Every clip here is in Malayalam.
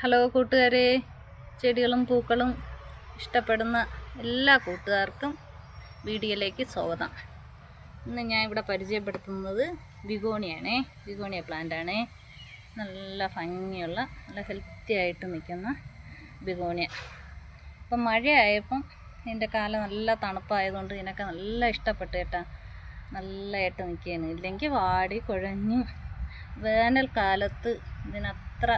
ഹലോ കൂട്ടുകാരെ. ചെടികളും പൂക്കളും ഇഷ്ടപ്പെടുന്ന എല്ലാ കൂട്ടുകാർക്കും വീഡിയോയിലേക്ക് സ്വാഗതം. ഇന്ന് ഞാൻ ഇവിടെ പരിചയപ്പെടുത്തുന്നത് ബിഗോണിയാണേ. ബിഗോണിയ പ്ലാന്റാണേ. നല്ല ഭംഗിയുള്ള നല്ല ഹെൽത്തി ആയിട്ട് നിൽക്കുന്ന ബിഗോണിയ. ഇപ്പം മഴയായപ്പം ഇതിന്റെ കാലം നല്ല തണുപ്പായതുകൊണ്ട് ഇതിനൊക്കെ നല്ല ഇഷ്ടപ്പെട്ടു കേട്ടാ. നല്ലതായിട്ട് നിൽക്കുകയാണ്. ഇല്ലെങ്കിൽ വാടി കുഴഞ്ഞ് വേനൽക്കാലത്ത് ഇതിനത്ര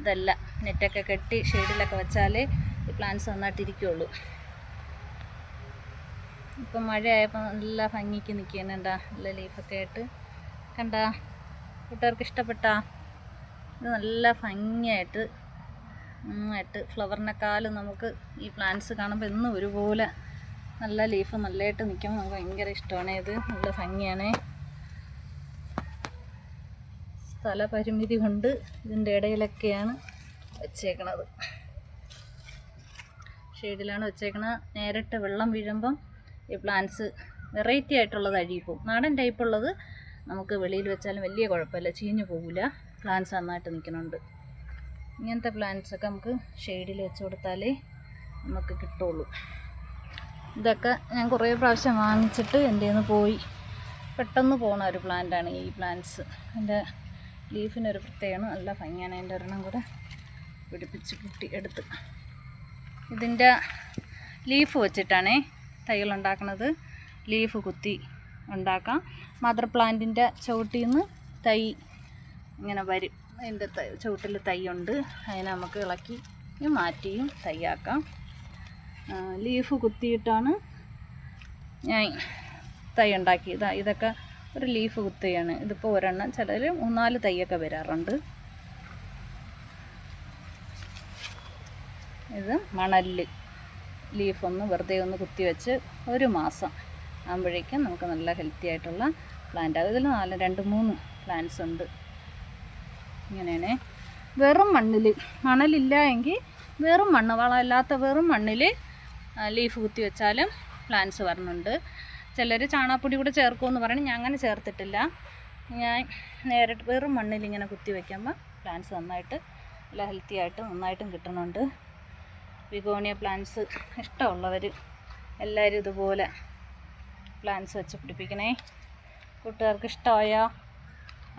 ഇതല്ല. നെറ്റൊക്കെ കെട്ടി ഷെയ്ഡിലൊക്കെ വെച്ചാലേ ഈ പ്ലാന്റ്സ് നന്നായിട്ടിരിക്കുള്ളൂ. ഇപ്പം മഴയായപ്പോൾ നല്ല ഭംഗിക്ക് നിൽക്കുകയാണ് എന്താ നല്ല ലീഫൊക്കെ ആയിട്ട്. കണ്ടാ കൂട്ടുകാർക്ക് ഇഷ്ടപ്പെട്ട? ഇത് നല്ല ഭംഗിയായിട്ട് നന്നായിട്ട് ഫ്ലവറിനെക്കാളും നമുക്ക് ഈ പ്ലാന്റ്സ് കാണുമ്പോൾ എന്നും ഒരുപോലെ നല്ല ലീഫ് നല്ലതായിട്ട് നിൽക്കുമ്പോൾ നമുക്ക് ഭയങ്കര ഇഷ്ടമാണ് ഇത്. നല്ല ഭംഗിയാണ്. സ്ഥലപരിമിതി കൊണ്ട് ഇതിന്റെ ഇടയിലൊക്കെയാണ് വെച്ചേക്കണത്. ഷെയ്ഡിലാണ് വെച്ചേക്കണത്. നേരിട്ട് വെള്ളം വീഴുമ്പം ഈ പ്ലാന്റ്സ് വെറൈറ്റി ആയിട്ടുള്ളത് അഴിയിപ്പോവും നാടൻ ടൈപ്പ് ഉള്ളത് നമുക്ക് വെളിയിൽ വെച്ചാലും വലിയ കുഴപ്പമില്ല ചീഞ്ഞു പോകില്ല പ്ലാന്റ്സ് നന്നായിട്ട് നിൽക്കുന്നുണ്ട്. ഇങ്ങനത്തെ പ്ലാന്റ്സ് ഒക്കെ നമുക്ക് ഷെയ്ഡിൽ വെച്ച് കൊടുത്താലേ നമുക്ക് കിട്ടുള്ളൂ. ഇതൊക്കെ ഞാൻ കുറേ പ്രാവശ്യം വാങ്ങിച്ചിട്ട് എന്റെ പോയി. പെട്ടെന്ന് പോണ ഒരു പ്ലാന്റാണ് ഈ പ്ലാന്റ്സ്. എന്റെ ലീഫിനൊരു പ്രത്യേകമാണ് നല്ല ഭംഗിയാണ് അതിന്റെ ഒരെണ്ണം കൂടെ പിടിപ്പിച്ച് കുട്ടി എടുത്ത്. ഇതിന്റെ ലീഫ് വെച്ചിട്ടാണേ തൈകൾ ഉണ്ടാക്കുന്നത്. ലീഫ് കുത്തി ഉണ്ടാക്കാം. മദർ പ്ലാന്റിന്റെ ചവിട്ടിൽ നിന്ന് തൈ ഇങ്ങനെ വരും. അതിന്റെ തൈ ചുവട്ടിൽ തൈയുണ്ട്. അതിനെ നമുക്ക് ഇളക്കി മാറ്റിയും തൈയാക്കാം ലീഫ് കുത്തിയിട്ടാണ് ഞാൻ തൈ ഉണ്ടാക്കിയത്. ഇതൊക്കെ ഒരു ലീഫ് കുത്തുകയാണ് ഇതിപ്പോൾ ഒരെണ്ണം ചിലർ മൂന്നാൽ തൈയൊക്കെ വരാറുണ്ട്. ഇത് മണലിൽ ലീഫൊന്ന് വെറുതെ ഒന്ന് കുത്തി വെച്ച് ഒരു മാസം ആകുമ്പോഴേക്കും നമുക്ക് നല്ല ഹെൽത്തി ആയിട്ടുള്ള പ്ലാന്റ് ആകും ഇതിൽ നാല് രണ്ട് മൂന്ന് പ്ലാന്റ്സ് ഉണ്ട്. ഇങ്ങനെയാണ്. വെറും മണ്ണിൽ മണലില്ല എങ്കിൽ വെറും മണ്ണ് വളമില്ലാത്ത വെറും മണ്ണിൽ ലീഫ് കുത്തി വെച്ചാലും പ്ലാന്റ്സ് വരണുണ്ട്. ചിലർ ചാണകപ്പൊടി കൂടെ ചേർക്കുമെന്ന് പറയണം ഞാൻ അങ്ങനെ ചേർത്തിട്ടില്ല. ഞാൻ നേരിട്ട് വെറും മണ്ണിൽ ഇങ്ങനെ കുത്തി വയ്ക്കുമ്പോൾ പ്ലാന്റ്സ് നന്നായിട്ട് നല്ല ഹെൽത്തി ആയിട്ട് നന്നായിട്ടും കിട്ടുന്നുണ്ട്. വിഗോണിയ പ്ലാന്റ്സ് ഇഷ്ടമുള്ളവർ എല്ലാവരും ഇതുപോലെ പ്ലാന്റ്സ് വെച്ച് പിടിപ്പിക്കണേ. കൂട്ടുകാർക്ക് ഇഷ്ടമായ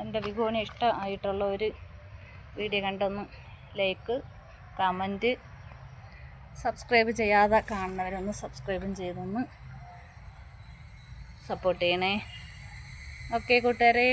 എന്റെ വിഗോണിയ ഇഷ്ടമായിട്ടുള്ള ഒരു വീഡിയോ കണ്ടൊന്ന് ലൈക്ക് കമന്റ് സബ്സ്ക്രൈബ് ചെയ്യാതെ കാണുന്നവരൊന്ന് സബ്സ്ക്രൈബും ചെയ്തൊന്ന് സപ്പോർട്ട് ചെയ്യണേ ഓക്കെ കൂട്ടുകാരെ